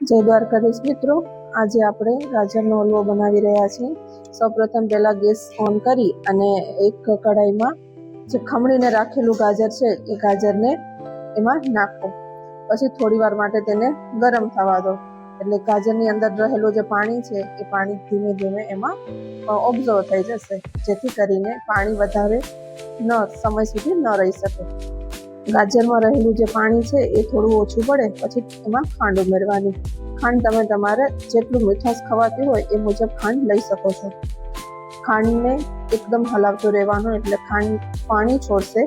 જય દ્વારકાધીશ મિત્રો. આજે આપણે ગાજરનો હલવો બનાવી રહ્યા છીએ. સૌપ્રથમ પહેલાં ગેસ ઓન કરી અને એક કઢાઈમાં જે ખમણીને રાખેલું ગાજર છે, એ ગાજરને એમાં નાખો. પછી થોડી વાર માટે તેને ગરમ થવા દો. એટલે ગાજરની અંદર રહેલું જે પાણી છે, એ પાણી ધીમે ધીમે એમાં ઓબ્ઝર્વ થઈ જશે. જેથી કરીને પાણી વધારે ન, સમય સુધી ન રહી શકે. ગાજરમાં રહેલું જે પાણી છે એ થોડું ઓછું પડે, પછી એમાં ખાંડ ઉમેરવાની. ખાંડ તમે તમારે જેટલું મીઠાશ ખવાતી હોય એ મુજબ ખાંડ લઈ શકો છો. ખાંડને એકદમ હલાવતું રહેવાનું એટલે ખાંડ પાણી છોડશે,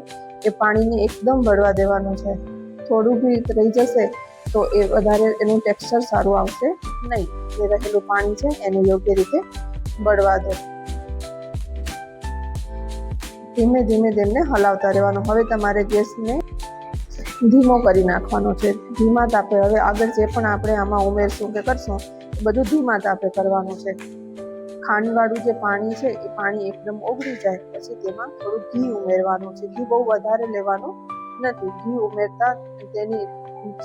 એ પાણીને એકદમ બળવા દેવાનું છે. થોડું બી રહી જશે તો એ વધારે એનું ટેક્સચર સારું આવશે નહીં. જે રહેલું પાણી છે એને યોગ્ય રીતે બળવા દો. ધીમે ધીમે તેમને હલાવતા રહેવાનું. હવે તમારે ગેસને ધીમો કરી નાખવાનો છે. ધીમા તાપે. હવે આગળ જે પણ આપણે આમાં ઉમેરશું કે કરશું બધું ધીમા તાપે કરવાનું છે. ખાંડવાળું જે પાણી છે, એ પાણી એકદમ ઓગળી જાય પછી તેમાં થોડું ઘી ઉમેરવાનું છે. ઘી બહુ વધારે લેવાનું નથી. ઘી ઉમેરતા તેની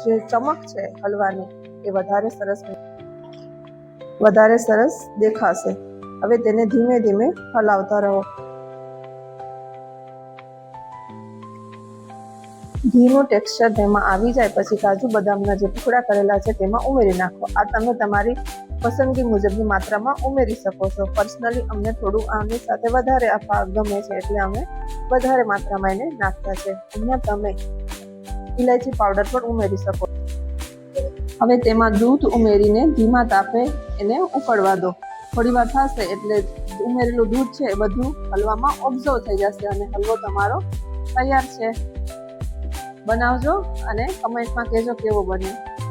જે ચમક છે હલવાની, એ વધારે સરસ વધારે સરસ દેખાશે. હવે તેને ધીમે ધીમે હલાવતા રહો. ઘીનું ટેક્સચર તેમાં આવી જાય, પછી કાજુ બદામના જે ટુકડા કરેલા છે તેમાં ઉમેરી નાખો. આ તમે તમારી પસંદગી મુજબની માત્રામાં ઉમેરી શકો છો. પર્સનલી અમને થોડું આની સાથે વધારે આપવા ગમે છે, એટલે અમે વધારે માત્રામાં એને નાખતા છે. અહીંયા તમે ઇલાયચી પાવડર પણ ઉમેરી શકો. હવે તેમાં દૂધ ઉમેરીને ધીમા તાપે એને ઉકળવા દો. થોડી વાર થશે એટલે ઉમેરેલું દૂધ છે એ બધું હલવામાં ઓબ્ઝર્વ થઈ જશે અને હલવો તમારો તૈયાર છે. બનાવજો અને કમેન્ટમાં કહેજો કેવો બન્યો.